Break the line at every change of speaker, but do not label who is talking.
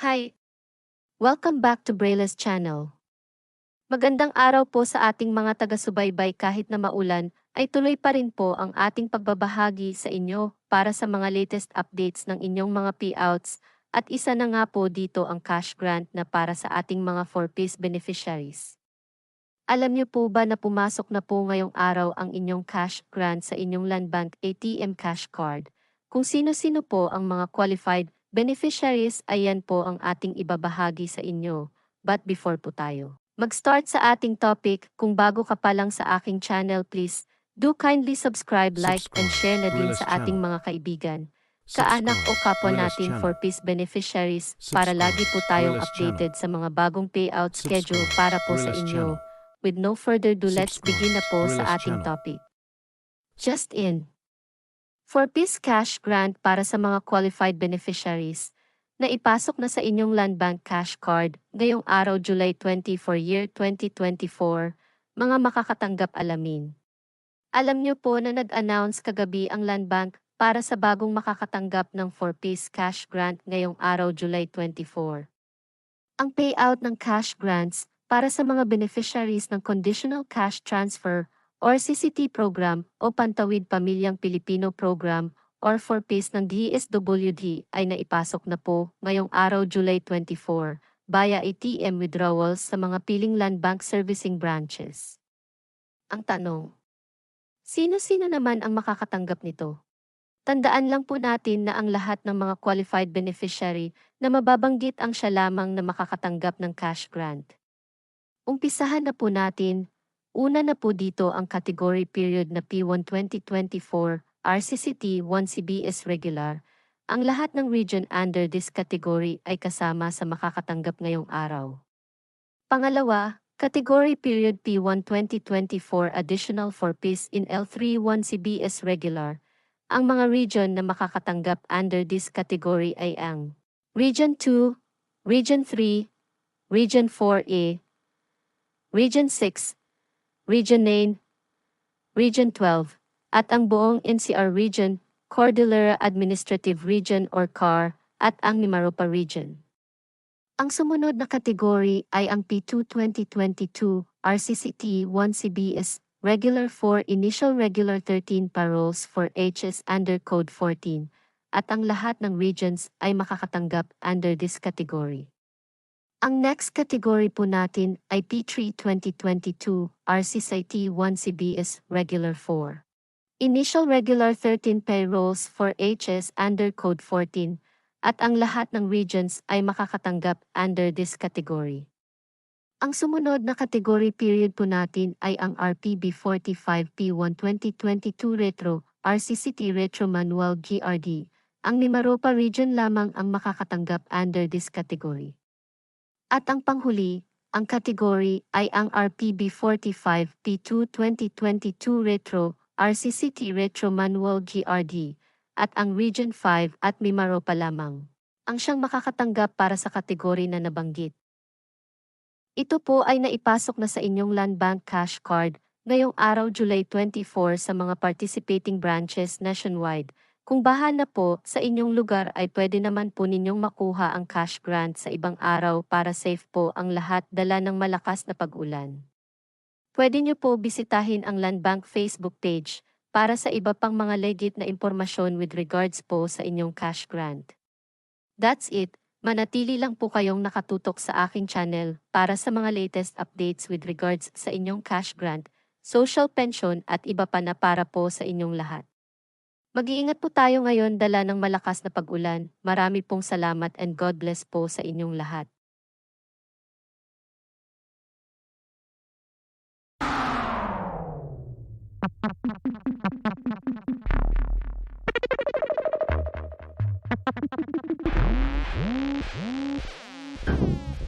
Hi! Welcome back to Braille's channel. Magandang araw po sa ating mga taga-subaybay kahit na maulan, ay tuloy pa rin po ang ating pagbabahagi sa inyo para sa mga latest updates ng inyong mga payouts at isa na nga po dito ang cash grant na para sa ating mga 4-piece beneficiaries. Alam niyo po ba na pumasok na po ngayong araw ang inyong cash grant sa inyong Land Bank ATM cash card? Kung sino-sino po ang mga qualified beneficiaries, ayan po ang ating ibabahagi sa inyo. But before po tayo mag-start sa ating topic, kung bago ka pa lang sa aking channel please, do kindly subscribe, like, and share na din sa ating mga kaibigan, kaanak o kapwa natin for peace beneficiaries. Para lagi po tayong updated sa mga bagong payout schedule para po sa inyo. With no further ado, let's begin na po sa ating topic. Just in. For Peace Cash Grant para sa mga qualified beneficiaries, na ipasok na sa inyong Land Bank Cash Card ngayong araw July 20 for year 2024, mga makakatanggap alamin. Alam niyo po na nag-announce kagabi ang Land Bank para sa bagong makakatanggap ng 4-piece cash grant ngayong araw July 24. Ang payout ng cash grants para sa mga beneficiaries ng Conditional Cash Transfer or CCT program o Pantawid Pamilyang Pilipino program or 4-piece ng DSWD ay naipasok na po ngayong araw July 24 via ATM withdrawals sa mga piling land bank servicing branches. Ang tanong, sino-sino naman ang makakatanggap nito? Tandaan lang po natin na ang lahat ng mga qualified beneficiary na mababanggit ang siya lamang na makakatanggap ng cash grant. Umpisahan na po natin, una na po dito ang category period na P1 2024 RCCT 1CBS regular, ang lahat ng region under this category ay kasama sa makakatanggap ngayong araw. Pangalawa, Category Period P1 2024 Additional for Peace in L3 1CBS Regular. Ang mga region na makakatanggap under this category ay ang Region 2, Region 3, Region 4A, Region 6, Region 9, Region 12, at ang buong NCR Region, Cordillera Administrative Region or CAR, at ang Mimaropa Region. Ang sumunod na kategory ay ang P2 2022 RCCT 1CBS Regular 4 Initial Regular 13 Paroles for HS under Code 14 at ang lahat ng regions ay makakatanggap under this category. Ang next category po natin ay P3 2022 RCCT 1CBS Regular 4. Initial regular 13 payrolls for HS under Code 14, at ang lahat ng regions ay makakatanggap under this category. Ang sumunod na category period po natin ay ang RPB 45P1 2022 Retro, RCCT Retro Manual GRD. Ang Mimaropa region lamang ang makakatanggap under this category. At ang panghuli, ang category ay ang RPB 45P2 2022 Retro, RCCT Retro Manual GRD, at ang Region 5 at Mimaro pa lamang, ang siyang makakatanggap para sa kategory na nabanggit. Ito po ay naipasok na sa inyong Land Bank Cash Card ngayong araw July 24 sa mga participating branches nationwide. Kung bahala po sa inyong lugar ay pwede naman po ninyong makuha ang cash grant sa ibang araw para safe po ang lahat dala ng malakas na pag-ulan. Pwede niyo po bisitahin ang Land Bank Facebook page para sa iba pang mga legit na impormasyon with regards po sa inyong cash grant. That's it. Manatili lang po kayong nakatutok sa aking channel para sa mga latest updates with regards sa inyong cash grant, social pension at iba pa na para po sa inyong lahat. Mag-iingat po tayo ngayon dala ng malakas na pag-ulan. Marami pong salamat and God bless po sa inyong lahat.
Mm-hmm.